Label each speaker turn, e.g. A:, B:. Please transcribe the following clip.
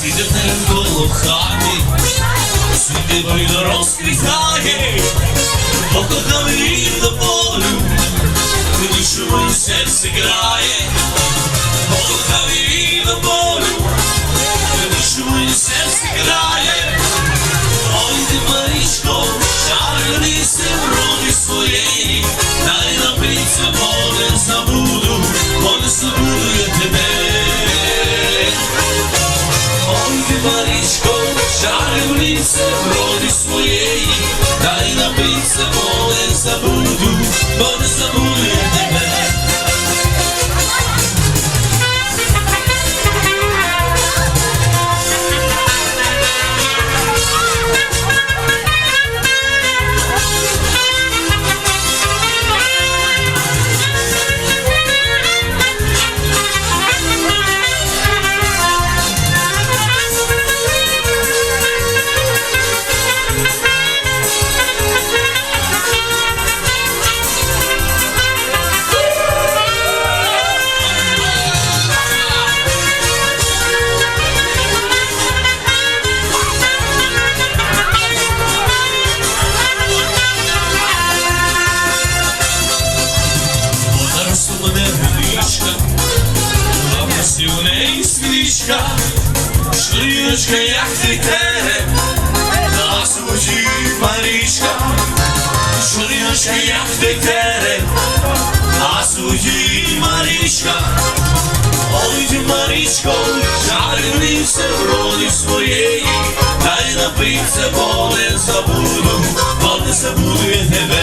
A: Світить в хаті, світи вийно розквітає, її до болю, коли що серце грає, покохав її до шарилися в своєї, дай напиться, бо у мене водичка, а в неї свічка, Шириночка, як тритере, на суді Марічка, Шириночка, як тритере, на суді Марічка, Ой, Марічко, в роді своєї, дай напиться, бо не забуду, бо не забуду я тебе.